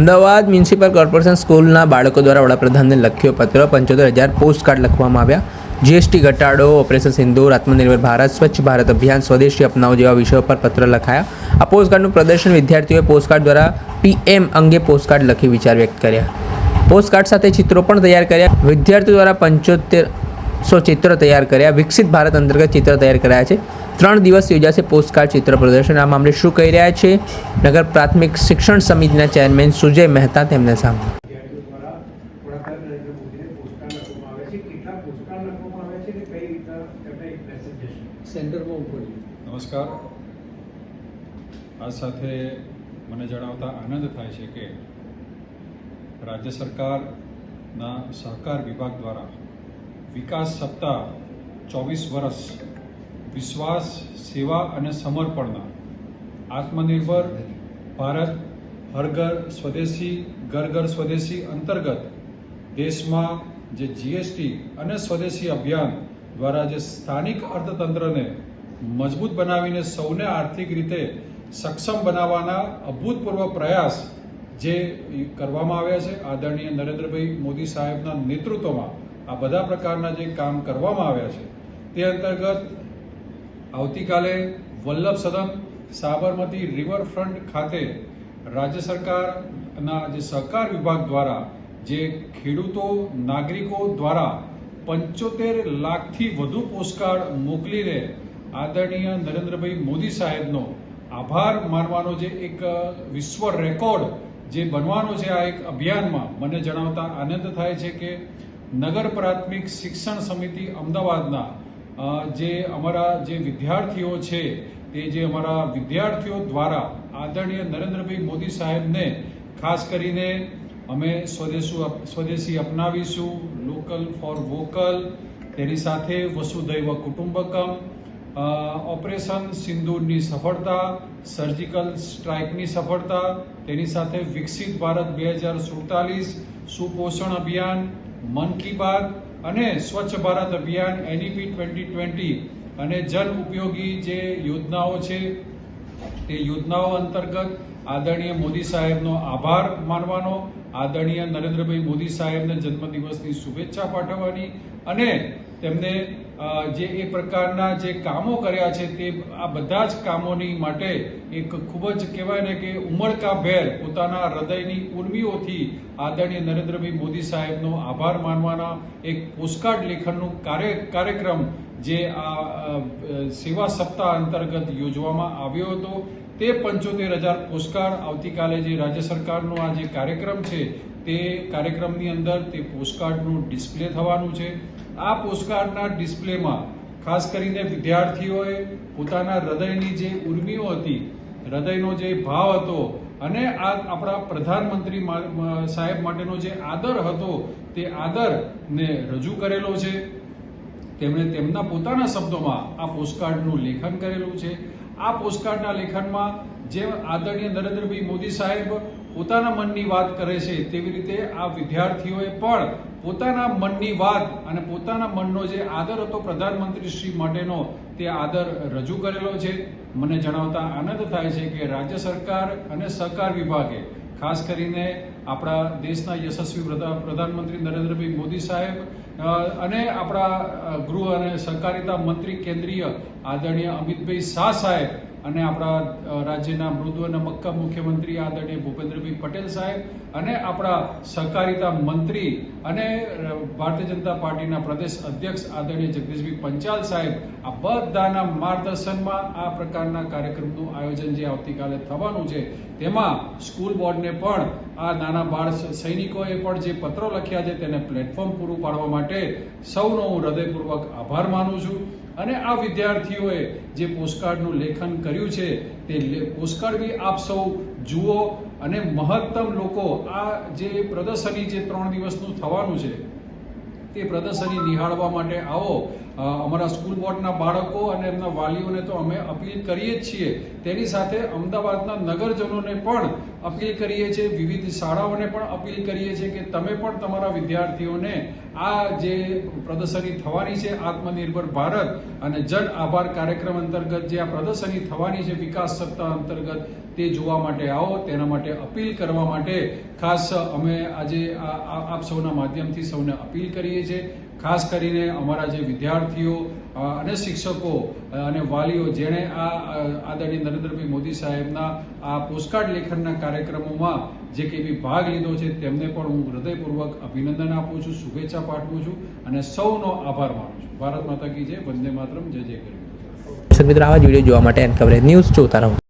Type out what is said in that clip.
Ahmedabad municipal corporation સ્કૂલના બાળકો દ્વારા વડાપ્રધાનને લખ્યો પત્ર. પંચોતેર હજાર પોસ્ટ કાર્ડ લખવામાં આવ્યા. જીએસટી ઘટાડો, ઓપરેશન સિંદૂર, આત્મનિર્ભર ભારત, સ્વચ્છ ભારત અભિયાન, સ્વદેશી અપનાવો જેવા વિષયો પર પત્ર લખાયા. આ પોસ્ટકાર્ડનું પ્રદર્શન વિદ્યાર્થીઓએ પોસ્ટકાર્ડ દ્વારા પીએમ અંગે પોસ્ટકાર્ડ લખી વિચાર વ્યક્ત કર્યા. પોસ્ટકાર્ડ સાથે ચિત્રો પણ તૈયાર કર્યા. વિદ્યાર્થીઓ દ્વારા પંચોતેર સો ચિત્ર તૈયાર કર્યા. વિકસિત ભારત અંતર્ગત ચિત્ર તૈયાર કર્યા છે. ત્રણ દિવસ યોજાશે પોસ્ટકાર્ડ ચિત્ર પ્રદર્શન. આ મામલે શું કહી રહ્યા છે? નગર પ્રાથમિક શિક્ષણ સમિતિના ચેરમેન સુજય મહેતા તેમને સામે નમસ્કાર. આ સાથે મને જણાવતા આનંદ થાય છે કે રાજ્ય સરકારના સહકાર વિભાગ દ્વારા વિકાસ સપ્તાહ ચોવીસ વર્ષ વિશ્વાસ, સેવા અને સમર્પણના. આત્મનિર્ભર ભારત, હર ઘર સ્વદેશી, ઘર ઘર સ્વદેશી અંતર્ગત દેશમાં જે જીએસટી અને સ્વદેશી અભિયાન દ્વારા જે સ્થાનિક અર્થતંત્રને મજબૂત બનાવીને સૌને આર્થિક રીતે સક્ષમ બનાવવાના અભૂતપૂર્વ પ્રયાસ જે કરવામાં આવ્યા છે, આદરણીય નરેન્દ્રભાઈ મોદી સાહેબના નેતૃત્વમાં આ બધા પ્રકારના જે કામ કરવામાં આવ્યા છે, તે અંતર્ગત આવતીકાલે વલ્લભ સદન સાબરમતી રિવરફ્રન્ટ ખાતે રાજ્ય સરકારના જે સહકાર વિભાગ દ્વારા, જે ખેડૂતો, નાગરિકો દ્વારા પંચોતેર લાખથી વધુ પોસ્ટકાર્ડ મોકલીને આદરણીય નરેન્દ્રભાઈ મોદી સાહેબનો આભાર માનવાનો જે એક વિશ્વ રેકોર્ડ જે બનવાનો છે આ એક અભિયાનમાં, મને જણાવતા આનંદ થાય છે કે નગર પ્રાથમિક શિક્ષણ સમિતિ અમદાવાદના જે અમારા જે વિદ્યાર્થીઓ છે, તે જે અમારા વિદ્યાર્થીઓ દ્વારા આદરણીય નરેન્દ્રભાઈ મોદી સાહેબને ખાસ કરીને અમે સ્વદેશુ સ્વદેશી અપનાવીશું લોકલ ફોર વોકલ તેની સાથે વસુધૈવ કુટુંબકમ ઓપરેશન સિંદૂરની સફળતા સર્જિકલ સ્ટ્રાઇકની સફળતા, તેની સાથે વિકસિત ભારત બે હજાર સુડતાલીસ, સુપોષણ અભિયાન, મન કી બાત અને સ્વચ્છ ભારત અભિયાન એનઈપી ટ્વેન્ટી ટ્વેન્ટી અને જન ઉપયોગી જે યોજનાઓ છે, તે યોજનાઓ અંતર્ગત આદરણીય મોદી સાહેબનો આભાર માનવાનો, આદરણીય નરેન્દ્રભાઈ મોદી સાહેબને જન્મદિવસની શુભેચ્છા પાઠવવાની અને તેમને જે એ પ્રકારના જે કામો કર્યા છે, તે આ બધા જ કામોની માટે એક ખૂબ જ કહેવાય ને કે ઉમળકાભેર પોતાના હૃદયની ઉર્મીઓથી આદરણીય નરેન્દ્રભાઈ મોદી સાહેબનો આભાર માનવાના એક પોસ્ટકાર્ડ લેખનનું કાર્ય, કાર્યક્રમ જે આ સેવા સપ્તાહ અંતર્ગત યોજવામાં આવ્યો હતો, તે પંચોતેર હજાર પોસ્ટકાર્ડ આવતીકાલે જે રાજ્ય સરકારનો આ જે કાર્યક્રમ છે, તે કાર્યક્રમની અંદર તે પોસ્ટકાર્ડનું ડિસ્પ્લે થવાનું છે. આ પોસ્ટકાર્ડના ડિસ્પ્લેમાં ખાસ કરીને વિદ્યાર્થીઓએ પોતાના હૃદયની જે ઉર્મીઓ હતી હૃદયનો જે ભાવ હતો અને આ આપણા પ્રધાનમંત્રી સાહેબ માટેનો જે આદર હતો, તે આદરને રજૂ કરેલો છે. તેમણે તેમના પોતાના શબ્દોમાં આ પોસ્ટકાર્ડનું લેખન કરેલું છે. આ પોસ્ટકાર્ડના લેખનમાં જેમ આદરણીય નરેન્દ્રભાઈ મોદી સાહેબ પોતાના મનની વાત કરે છે, તેવી રીતે આ વિદ્યાર્થીઓએ પણ પોતાના મનની વાત અને પોતાના મનનો જે આદર હતો પ્રધાનમંત્રી શ્રી માટેનો, તે આદર રજૂ કરેલો છે. મને જણાવતા આનંદ થાય છે કે રાજ્ય સરકાર અને સહકાર વિભાગે, ખાસ કરીને આપણા દેશના યશસ્વી પ્રધા- પ્રધાનમંત્રી નરેન્દ્રભાઈ મોદી સાહેબ અને આપણા ગૃહ અને સહકારિતા મંત્રી કેન્દ્રીય આદરણીય અમિતભાઈ શાહ સાહેબ અને આપણા રાજ્યના મૃદુ અને મક્કા મુખ્યમંત્રી આદરણીય ભૂપેન્દ્રભાઈ પટેલ સાહેબ અને આપણા સહકારિતા મંત્રી અને ભારતીય જનતા પાર્ટીના પ્રદેશ અધ્યક્ષ આદરણીય જગદીશભાઈ પંચાલ સાહેબ, આ બધાના માર્ગદર્શનમાં આ પ્રકારના કાર્યક્રમનું આયોજન જે આવતીકાલે થવાનું છે, તેમાં સ્કૂલ બોર્ડને પણ આ નાના બાળ સૈનિકોએ પણ જે પત્રો લખ્યા છે તેને પ્લેટફોર્મ પૂરું પાડવા માટે સૌનો હું હૃદયપૂર્વક આભાર માનું છું. અને આ વિદ્યાર્થીઓએ જે પોસ્ટકાર્ડનું લેખન કર્યું છે, તે પોસ્ટકાર્ડ બી આપ સૌ જુઓ અને મહત્તમ લોકો આ જે પ્રદર્શની જે ત્રણ દિવસનું થવાનું છે, તે પ્રદર્શની નિહાળવા માટે આવો. અમારા સ્કૂલ બોર્ડના બાળકો અને એમના વાલીઓને તો અમે અપીલ કરીએ જ છીએ. તેની સાથે અમદાવાદના નગરજનોને પણ અપીલ કરીએ છીએ, વિવિધ શાળાઓને પણ અપીલ કરીએ છીએ કે તમે પણ તમારા વિદ્યાર્થીઓને આ જે પ્રદર્શની થવાની છે, આત્મનિર્ભર ભારત અને જન આભાર કાર્યક્રમ અંતર્ગત જે આ પ્રદર્શની થવાની છે, વિકાસ સપ્તાહ અંતર્ગત, તે જોવા માટે આવો. તેના માટે અપીલ કરવા માટે ખાસ અમે આજે આપ સૌના માધ્યમથી સૌને અપીલ કરીએ છીએ. ખાસ કરીને અમારા જે વિદ્યાર્થીઓ અને શિક્ષકો અને વાલીઓ જેણે આ આદરણીય નરેન્દ્રભાઈ મોદી સાહેબના આ પોસ્ટકાર્ડ લેખનના કાર્યક્રમોમાં જે કંઈ ભાગ લીધો છે, તેમને પણ હું હૃદયપૂર્વક અભિનંદન આપું છું, શુભેચ્છા પાઠવું છું, અને સૌનો આભાર માનું છું. ભારત માતા કી જય, વંદે માતરમ, જય જય કરી દર્શક મિત્રો, આવા જ વીડિયો જોવા માટે એન કવરેજ ન્યૂઝ જોતા રહો.